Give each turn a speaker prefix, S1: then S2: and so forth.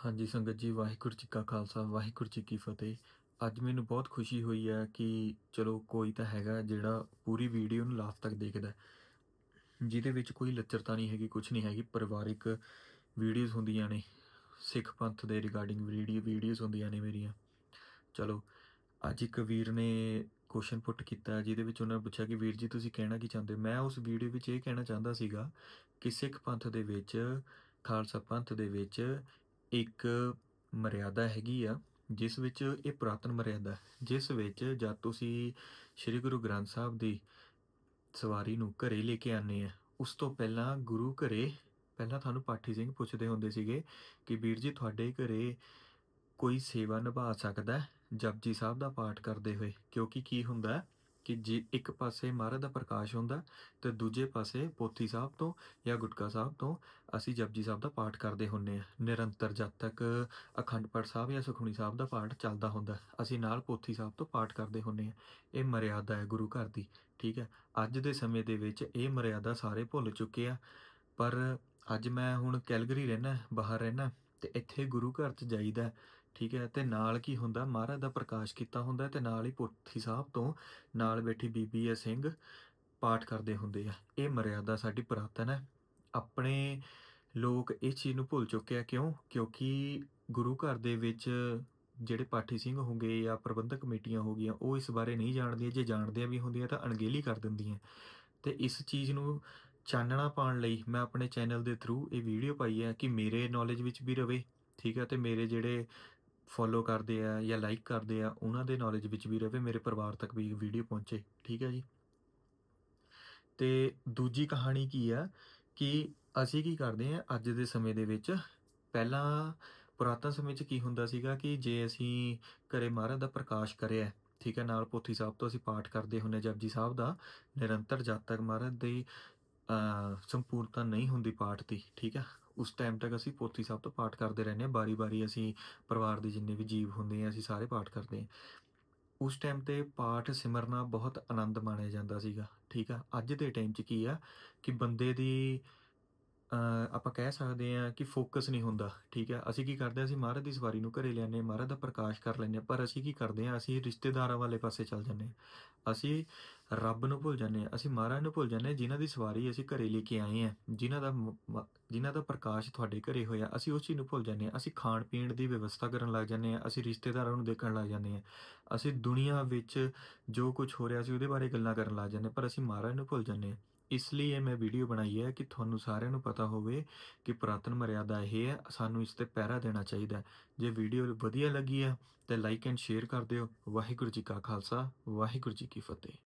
S1: ਹਾਂਜੀ, ਸੰਗਤ ਜੀ, ਵਾਹਿਗੁਰੂ ਜੀ ਕਾ ਖਾਲਸਾ, ਵਾਹਿਗੁਰੂ ਜੀ ਕੀ ਫਤਿਹ। ਅੱਜ ਮੈਨੂੰ ਬਹੁਤ ਖੁਸ਼ੀ ਹੋਈ ਹੈ ਕਿ ਚਲੋ ਕੋਈ ਤਾਂ ਹੈਗਾ ਜਿਹੜਾ ਪੂਰੀ ਵੀਡੀਓ ਨੂੰ ਲਾਸਟ ਤੱਕ ਦੇਖਦਾ ਜਿਹਦੇ ਵਿੱਚ ਕੋਈ ਲੱਚਰਤਾ ਨਹੀਂ ਹੈਗੀ ਕੁਝ ਨਹੀਂ ਹੈਗੀ, ਪਰਿਵਾਰਿਕ ਵੀਡੀਓਜ਼ ਹੁੰਦੀਆਂ ਨੇ, ਸਿੱਖ ਪੰਥ ਦੇ ਰਿਗਾਰਡਿੰਗ ਵੀਡੀਓ, ਵੀਡੀਓਜ਼ ਹੁੰਦੀਆਂ ਨੇ ਮੇਰੀਆਂ। ਚਲੋ, ਅੱਜ ਇੱਕ ਵੀਰ ਨੇ ਕੁਐਸਚਨ ਪੁੱਟ ਕੀਤਾ ਜਿਹਦੇ ਵਿੱਚ ਉਹਨਾਂ ਨੇ ਪੁੱਛਿਆ ਕਿ ਵੀਰ ਜੀ ਤੁਸੀਂ ਕਹਿਣਾ ਕੀ ਚਾਹੁੰਦੇ ਮੈਂ ਉਸ ਵੀਡੀਓ ਵਿੱਚ ਇਹ ਕਹਿਣਾ ਚਾਹੁੰਦਾ ਸੀਗਾ ਕਿ ਸਿੱਖ ਪੰਥ ਦੇ ਵਿੱਚ, ਖਾਲਸਾ ਪੰਥ ਦੇ ਵਿੱਚ ਇੱਕ ਮਰਿਆਦਾ ਹੈਗੀ ਆ, ਜਿਸ ਵਿੱਚ ਇਹ ਪੁਰਾਤਨ ਮਰਿਆਦਾ ਜਿਸ ਵਿੱਚ ਜਦ ਤੁਸੀਂ ਸ੍ਰੀ ਗੁਰੂ ਗ੍ਰੰਥ ਸਾਹਿਬ ਦੀ ਸਵਾਰੀ ਨੂੰ ਘਰੇ ਲੈ ਕੇ ਆਨੇ ਆ, ਉਸ ਤੋਂ ਪਹਿਲਾਂ ਗੁਰੂ ਘਰੇ, ਪਹਿਲਾਂ ਤੁਹਾਨੂੰ ਪਾਠੀ ਸਿੰਘ ਪੁੱਛਦੇ ਹੁੰਦੇ ਸੀਗੇ ਕਿ ਵੀਰ ਜੀ ਤੁਹਾਡੇ ਘਰੇ ਕੋਈ ਸੇਵਾ ਨਿਭਾ ਸਕਦਾ ਜਪਜੀ ਸਾਹਿਬ ਦਾ ਪਾਠ ਕਰਦੇ ਹੋਏ, ਕਿਉਂਕਿ ਕੀ ਹੁੰਦਾ ਕਿ ਜੇ ਇੱਕ ਪਾਸੇ ਮਹਾਰਾਜ ਦਾ ਪ੍ਰਕਾਸ਼ ਹੁੰਦਾ ਤੇ ਦੂਜੇ ਪਾਸੇ ਪੋਥੀ ਸਾਹਿਬ ਤੋਂ ਜਾਂ ਗੁਟਕਾ ਸਾਹਿਬ ਤੋਂ ਅਸੀਂ ਜਪਜੀ ਸਾਹਿਬ ਦਾ ਪਾਠ ਕਰਦੇ ਹੁੰਨੇ ਆ ਨਿਰੰਤਰ ਜਦ ਤੱਕ ਅਖੰਡ ਪਾਠ ਸਾਹਿਬ ਜਾਂ ਸੁਖਮਨੀ ਸਾਹਿਬ ਦਾ ਪਾਠ ਚੱਲਦਾ ਹੁੰਦਾ, ਅਸੀਂ ਨਾਲ ਪੋਥੀ ਸਾਹਿਬ ਤੋਂ ਪਾਠ ਕਰਦੇ ਹੁੰਨੇ ਆ ਇਹ ਮਰਿਆਦਾ ਹੈ ਗੁਰੂ ਘਰ ਦੀ, ਠੀਕ ਹੈ? ਅੱਜ ਦੇ ਸਮੇਂ ਦੇ ਵਿੱਚ ਇਹ ਮਰਿਆਦਾ ਸਾਰੇ ਭੁੱਲ ਚੁੱਕੇ ਆ, ਪਰ ਅੱਜ ਮੈਂ ਹੁਣ ਕੈਲਗਰੀ ਰਹਿਣਾ ਬਾਹਰ ਰਹਿਣਾ ਤੇ ਇੱਥੇ ਗੁਰੂ ਘਰ 'ਚ ਜਾਈਦਾ ਠੀਕ ਹੈ, ਤੇ ਨਾਲ ਕੀ ਹੁੰਦਾ, ਮਹਾਰਾਜ ਦਾ ਪ੍ਰਕਾਸ਼ ਕੀਤਾ ਹੁੰਦਾ ਤੇ ਨਾਲ ਹੀ ਪੋਥੀ ਸਾਹਿਬ ਤੋਂ ਨਾਲ ਬੈਠੀ ਬੀਬੀ ਹੈ ਸਿੰਘ ਪਾਠ ਕਰਦੇ ਹੁੰਦੇ ਆ। ਇਹ ਮਰਿਆਦਾ ਸਾਡੀ ਪੁਰਾਤਨ ਹੈ। ਆਪਣੇ ਲੋਕ ਇਹ ਚੀਜ਼ ਨੂੰ ਭੁੱਲ ਚੁੱਕੇ ਆ ਕਿਉਂ? ਕਿਉਂਕਿ ਗੁਰੂ ਘਰ ਦੇ ਵਿੱਚ ਜਿਹੜੇ ਪਾਠੀ ਸਿੰਘ ਹੋਗੇ ਜਾਂ ਪ੍ਰਬੰਧਕ ਕਮੇਟੀਆਂ ਹੋ ਗਈਆਂ ਉਹ ਇਸ ਬਾਰੇ ਨਹੀਂ ਜਾਣਦੀਆਂ, ਜੇ ਜਾਣਦੀਆਂ ਵੀ ਹੁੰਦੀਆਂ ਤਾਂ ਅਣਗਹਿਲੀ ਕਰ ਦਿੰਦੀਆਂ। ਤੇ ਇਸ ਚੀਜ਼ ਨੂੰ ਚਾਨਣਾ ਪਾਉਣ ਲਈ ਮੈਂ ਆਪਣੇ ਚੈਨਲ ਦੇ ਥਰੂ ਇਹ ਵੀਡੀਓ ਪਾਈ ਹੈ ਕਿ ਮੇਰੇ ਨੌਲੇਜ ਵਿੱਚ ਵੀ ਰਵੇ, ਠੀਕ ਹੈ, ਤੇ ਮੇਰੇ ਜਿਹੜੇ ਫੋਲੋ ਕਰਦੇ ਆ ਜਾਂ ਲਾਈਕ ਕਰਦੇ ਆ, ਉਹਨਾਂ ਦੇ ਨੌਲੇਜ ਵਿੱਚ ਵੀ ਰਵੇ, ਮੇਰੇ ਪਰਿਵਾਰ ਤੱਕ ਵੀ ਵੀਡੀਓ ਪਹੁੰਚੇ, ਠੀਕ ਹੈ ਜੀ। ਤੇ ਦੂਜੀ ਕਹਾਣੀ ਕੀ ਆ ਕਿ ਅਸੀਂ ਕੀ ਕਰਦੇ ਆ, ਅੱਜ ਦੇ ਸਮੇਂ ਦੇ ਵਿੱਚ ਪਹਿਲਾਂ ਪੁਰਾਤਨ ਸਮੇਂ 'ਚ ਕੀ ਹੁੰਦਾ ਸੀਗਾ ਕਿ ਜੇ ਅਸੀਂ ਘਰੇ ਮਹਾਰਾਜ ਦਾ ਪ੍ਰਕਾਸ਼ ਕਰਿਆ, ਠੀਕ ਹੈ, ਨਾਲ ਪੋਥੀ ਸਾਹਿਬ ਤੋਂ ਅਸੀਂ ਪਾਠ ਕਰਦੇ ਹੁੰਨੇ ਜਪਜੀ ਸਾਹਿਬ ਦਾ ਨਿਰੰਤਰ ਜਦ ਤੱਕ ਮਹਾਰਾਜ ਦੇ ਸੰਪੂਰਨਤਾ ਨਹੀਂ ਹੁੰਦੀ ਪਾਠ ਦੀ, ਠੀਕ ਹੈ ਉਸ ਟਾਈਮ ਤੱਕ ਅਸੀਂ ਪੋਥੀ ਸਾਹਿਬ ਤੋਂ ਪਾਠ ਕਰਦੇ ਰਹਿੰਦੇ ਹਾਂ, ਬਾਰੀ-ਬਾਰੀ ਅਸੀਂ ਪਰਿਵਾਰ ਦੇ ਜਿੰਨੇ ਵੀ ਜੀਵ ਹੁੰਦੇ ਆ, ਅਸੀਂ ਸਾਰੇ ਪਾਠ ਕਰਦੇ ਹਾਂ। ਉਸ ਟਾਈਮ ਤੇ ਪਾਠ ਸਿਮਰਨਾ ਬਹੁਤ ਆਨੰਦ ਮਾਣਿਆ ਜਾਂਦਾ ਸੀਗਾ, ਠੀਕ ਆ? ਅੱਜ ਦੇ ਟਾਈਮ 'ਚ ਕੀ ਆ ਕਿ ਬੰਦੇ ਦੀ ਆਪਾਂ ਕਹਿ ਸਕਦੇ ਆ ਕਿ ਫੋਕਸ ਨਹੀਂ ਹੁੰਦਾ ਠੀਕ ਹੈ? ਅਸੀਂ ਕੀ ਕਰਦੇ ਆ ਅਸੀਂ ਮਹਾਰਾਜ ਦੀ ਸਵਾਰੀ ਨੂੰ ਘਰੇ ਲਿਆਨੇ ਮਹਾਰਾਜ ਦਾ ਪ੍ਰਕਾਸ਼ ਕਰ ਲੈਂਦੇ ਹਾਂ ਪਰ ਅਸੀਂ ਕੀ ਕਰਦੇ ਆ ਅਸੀਂ ਰਿਸ਼ਤੇਦਾਰਾਂ ਵਾਲੇ ਪਾਸੇ ਚੱਲ ਜਾਂਦੇ ਹਾਂ। ਅਸੀਂ ਰੱਬ ਨੂੰ ਭੁੱਲ ਜਾਂਦੇ ਹਾਂ ਅਸੀਂ ਮਹਾਰਾਜ ਨੂੰ ਭੁੱਲ ਜਾਂਦੇ ਹਾਂ ਜਿਨ੍ਹਾਂ ਦੀ ਸਵਾਰੀ ਅਸੀਂ ਘਰੇ ਲੈ ਕੇ ਆਏ ਆ ਜਿਨ੍ਹਾਂ ਦਾ ਮ- ਜਿਨ੍ਹਾਂ ਦਾ ਪ੍ਰਕਾਸ਼ ਤੁਹਾਡੇ ਘਰੇ ਹੋਇਆ ਅਸੀਂ ਉਸ ਚੀਜ਼ ਨੂੰ ਭੁੱਲ ਜਾਂਦੇ ਹਾਂ। ਅਸੀਂ ਖਾਣ ਪੀਣ ਦੀ ਵਿਵਸਥਾ ਕਰਨ ਲੱਗ ਜਾਂਦੇ ਹਾਂ ਅਸੀਂ ਰਿਸ਼ਤੇਦਾਰਾਂ ਨੂੰ ਦੇਖਣ ਲੱਗ ਜਾਂਦੇ ਹਾਂ ਅਸੀਂ ਦੁਨੀਆ ਵਿੱਚ ਜੋ ਕੁਝ ਹੋ ਰਿਹਾ ਸੀ ਉਹਦੇ ਬਾਰੇ ਗੱਲਾਂ ਕਰਨ ਲੱਗ ਜਾਂਦੇ ਹਾਂ, ਪਰ ਅਸੀਂ ਮਹਾਰਾਜ ਨੂੰ ਭੁੱਲ ਜਾਂਦੇ ਹਾਂ। ਇਸ ਲਈ ਇਹ ਮੈਂ ਵੀਡੀਓ ਬਣਾਈ ਹੈ ਕਿ ਤੁਹਾਨੂੰ ਸਾਰਿਆਂ ਨੂੰ ਪਤਾ ਹੋਵੇ ਕਿ ਪੁਰਾਤਨ ਮਰਿਆਦਾ ਇਹ ਹੈ, ਸਾਨੂੰ ਇਸ ਤੇ ਪਹਿਰਾ ਦੇਣਾ ਚਾਹੀਦਾ ਹੈ। ਜੇ ਵੀਡੀਓ ਵਧੀਆ ਲੱਗੀ ਹੈ, ਤੇ ਲਾਈਕ ਐਂਡ ਸ਼ੇਅਰ ਕਰ ਦਿਓ ਵਾਹਿਗੁਰੂ ਜੀ ਕਾ ਖਾਲਸਾ, ਵਾਹਿਗੁਰੂ ਜੀ ਕੀ ਫਤਿਹ